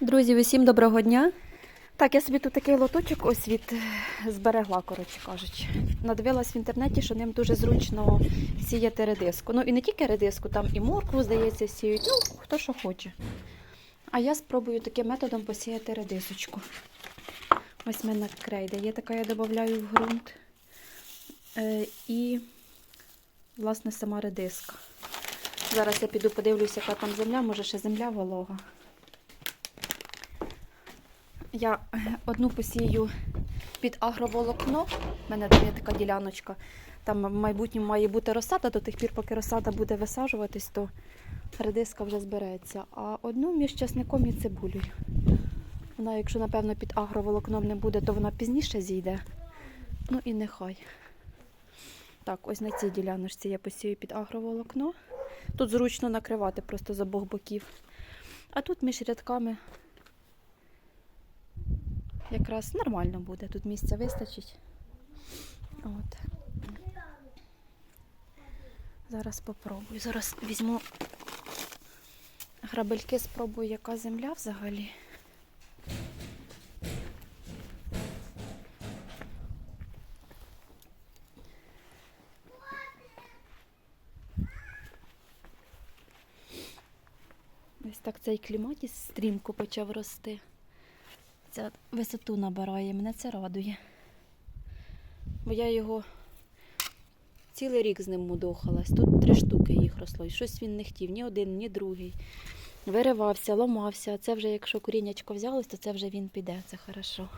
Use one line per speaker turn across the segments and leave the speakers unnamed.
Друзі, усім доброго дня. Так, я собі тут такий лоточок ось від е, зберегла, коротше кажучи. Надивилась в інтернеті, що ним дуже зручно сіяти редиску. Ну і не тільки редиску, там і моркву, здається, сіють. Ну, хто що хоче. А я спробую таким методом посіяти редисочку. Ось в мене крейда є така, я додаю в ґрунт. Е, і, власне, сама редиска. Зараз я піду подивлюся, яка там земля, може ще земля волога. Я е, одну посію під агроволокно. У мене там є така діляночка. Там в майбутньому має бути розсада, до тих пір, поки розсада буде висаджуватись, то редиска вже збереться. А одну між часником і цибулею. Вона, якщо, напевно, під агроволокном не буде, то вона пізніше зійде. Ну і нехай. Так, ось на цій діляночці я посію під агроволокно. Тут зручно накривати просто з обох боків. А тут між рядками якраз нормально буде. Тут місця вистачить. От. Зараз попробую. Зараз візьму грабельки, спробую, яка земля взагалі. Ось так цей кліматіс стрімко почав рости. Ця висоту набирає, мене це радує. Бо я його цілий рік з ним мудохалась. Тут три штуки їх росло. І щось він не хотів, ні один, ні другий. Виривався, ламався. Це вже, якщо коріннячко взялось, то це вже він піде. Це хорошо.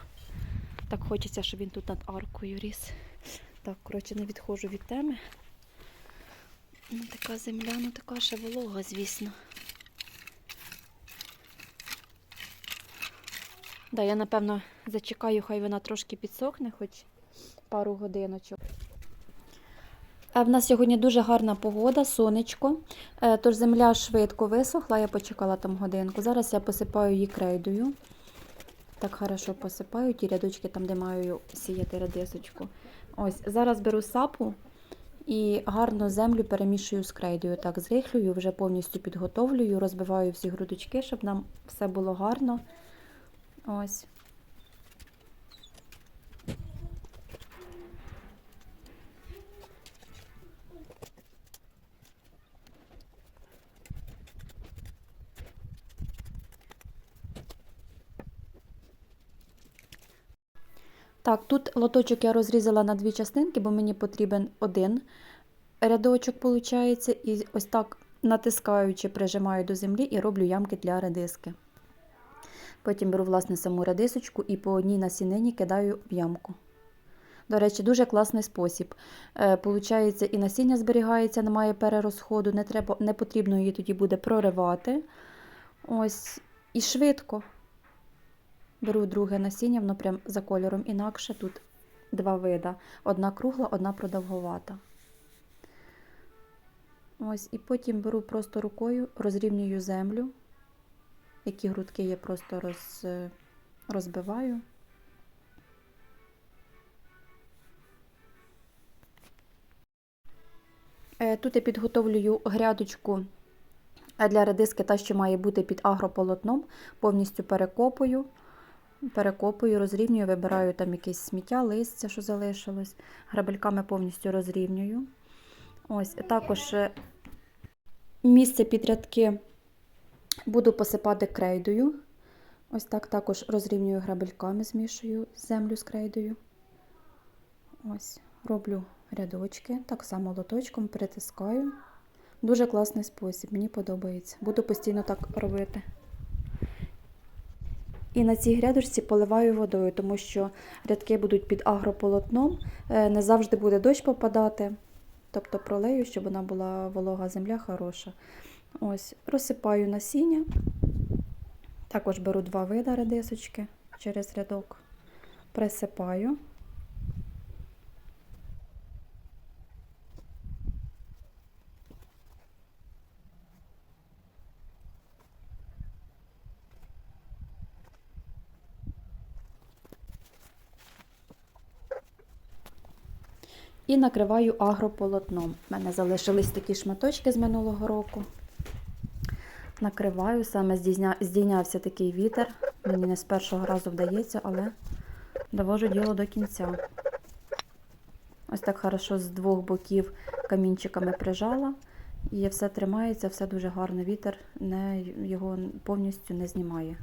Так хочеться, щоб він тут над аркою ріс. Так, коротше, не відходжу від теми. Ну, така земля, ну така ще волога, звісно. Да, я напевно зачекаю, хай вона трошки підсохне, хоч пару годиночок. В нас сьогодні дуже гарна погода, сонечко. Е, Тож земля швидко висохла, я почекала там годинку. Зараз я посипаю її крейдою. Так хорошо посипаю ті рядочки, там, де маю сіяти редисочку. Ось, зараз беру сапу і гарно землю перемішую з крейдою. Так, зрихлюю, вже повністю підготовлюю, розбиваю всі грудочки, щоб нам все було гарно. Ось. Так, тут лоточок я розрізала на дві частинки, бо мені потрібен один рядочок, виходить, і ось так натискаючи, прижимаю до землі і роблю ямки для редиски. Потім беру власне саму редисочку і по одній насінині кидаю в ямку. До речі, дуже класний спосіб. Е, Получається, і насіння зберігається, немає перерозходу, не, треба, не потрібно її тоді буде проривати. Ось, І швидко. Беру друге насіння, воно прям за кольором інакше. Тут два вида. Одна кругла, одна продовгувата. Ось, і потім беру просто рукою, розрівнюю землю. Які грудки я просто роз, розбиваю. Е, Тут я підготовлюю грядочку е, для редиски, та, що має бути під агрополотном, повністю перекопую, перекопую, розрівнюю, вибираю там якесь сміття, листя, що залишилось, грабельками повністю розрівнюю. Ось, також е, місце під рядки Буду посипати крейдою. Ось так також розрівнюю грабельками, змішую землю з крейдою. Ось, роблю рядочки, так само лоточком притискаю. Дуже класний спосіб, мені подобається. Буду постійно так робити. І на цій грядочці поливаю водою, тому що рядки будуть під агрополотном, е, не завжди буде дощ попадати. Тобто пролею, щоб вона була волога земля хороша. Ось, розсипаю насіння. Також беру два вида редисочки через рядок, присипаю. І накриваю агрополотном. У мене залишились такі шматочки з минулого року. Накриваю, саме здійня... здійнявся такий вітер. Мені не з першого разу вдається, але довожу діло до кінця. Ось так хорошо з двох боків камінчиками прижала. І все тримається, все дуже гарно. Вітер не, його повністю не знімає.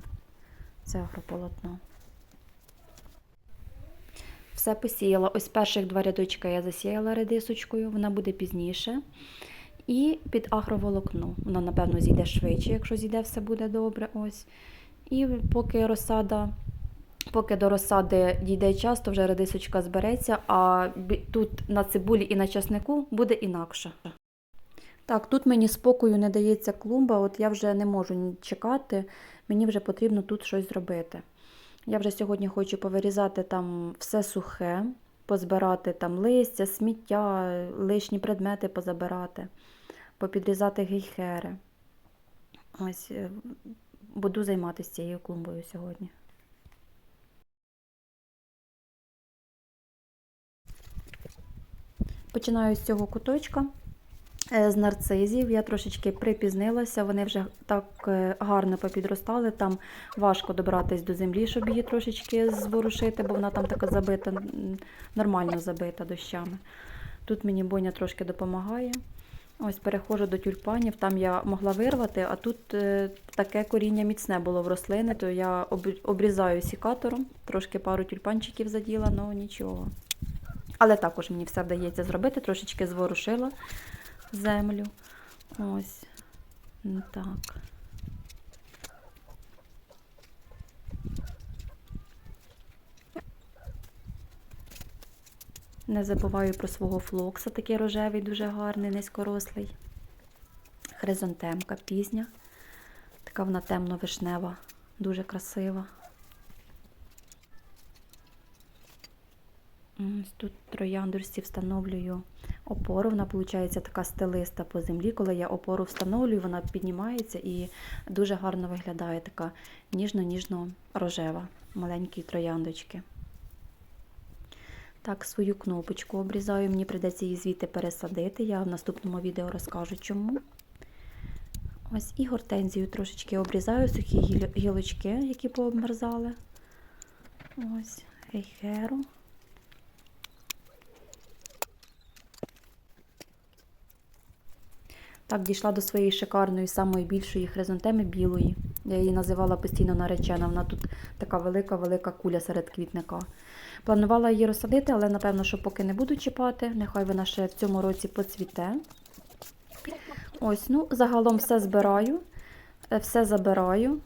Це агрополотно. Все посіяла. Ось перших два рядочка я засіяла редисочкою, вона буде пізніше. І під агроволокно. Воно, напевно, зійде швидше, якщо зійде, все буде добре. Ось. І поки розсада, поки до розсади дійде час, то вже редисочка збереться, а тут на цибулі і на часнику буде інакше. Так, тут мені спокою не дається клумба, от я вже не можу чекати, мені вже потрібно тут щось зробити. Я вже сьогодні хочу повирізати там все сухе, позбирати там листя, сміття, лишні предмети позабирати, попідрізати гейхери. Ось е, буду займатися цією клумбою сьогодні. Починаю з цього куточка. Е, З нарцизів я трошечки припізнилася, вони вже так е, гарно попідростали. Там важко добратись до землі, щоб її трошечки зворушити, бо вона там така забита, нормально забита дощами. Тут мені Боня трошки допомагає. Ось перехожу до тюльпанів, там я могла вирвати, а тут е, таке коріння міцне було в рослини, то я об- обрізаю сікатором, трошки пару тюльпанчиків заділа, але нічого. Але також мені все вдається зробити, трошечки зворушила землю. Ось. Ну, Так. Не забуваю про свого флокса, такий рожевий, дуже гарний, низькорослий. Хризантемка пізня. Така вона темно-вишнева, дуже красива. Ось Тут трояндурці встановлюю опору. Вона виходить така стелиста по землі. Коли я опору встановлюю, вона піднімається і дуже гарно виглядає така ніжно-ніжно-рожева, маленькі трояндочки. Так, свою кнопочку обрізаю, мені прийдеться її звідти пересадити. Я в наступному відео розкажу чому. Ось і гортензію трошечки обрізаю, сухі гілочки, які пообмерзали. Ось, гейхеру. Так, дійшла до своєї шикарної, самої більшої хризантеми білої. Я її називала постійно наречена. Вона тут така велика-велика куля серед квітника. Планувала її розсадити, але напевно, що поки не буду чіпати. Нехай вона ще в цьому році поцвіте. Ось, ну, загалом все збираю, е, все забираю.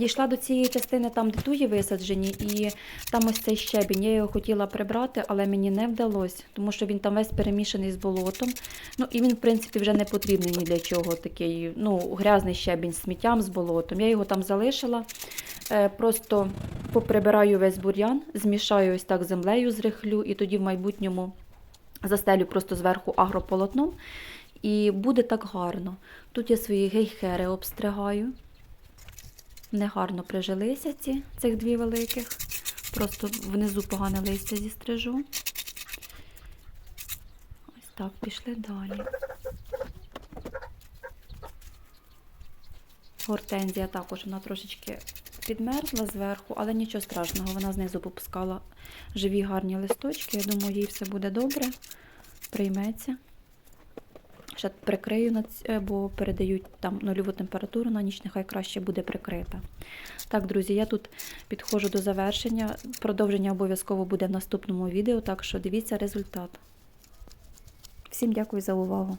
Дійшла до цієї частини, там, де туї висаджені, і там ось цей щебінь. Я його хотіла прибрати, але мені не вдалося, тому що він там весь перемішаний з болотом. Ну і він, в принципі, вже не потрібний ні для чого. Такий ну, грязний щебінь з сміттям, з болотом. Я його там залишила. Е, Просто поприбираю весь бур'ян, змішаю ось так землею з рихлю, і тоді в майбутньому застелю просто зверху агрополотном. І буде так гарно. Тут я свої гейхери обстригаю. Негарно прижилися ці, цих дві великих. Просто внизу погане листя зістрижу. Ось так, пішли далі. Гортензія також вона трошечки підмерзла зверху, але нічого страшного, вона знизу попускала живі гарні листочки. Я думаю, їй все буде добре, прийметься. Ще прикрию, е, бо передають там нульову температуру на ніч, нехай краще буде прикрита. Так, друзі, я тут підходжу до завершення. Продовження обов'язково буде в наступному відео, так що дивіться результат. Всім дякую за увагу.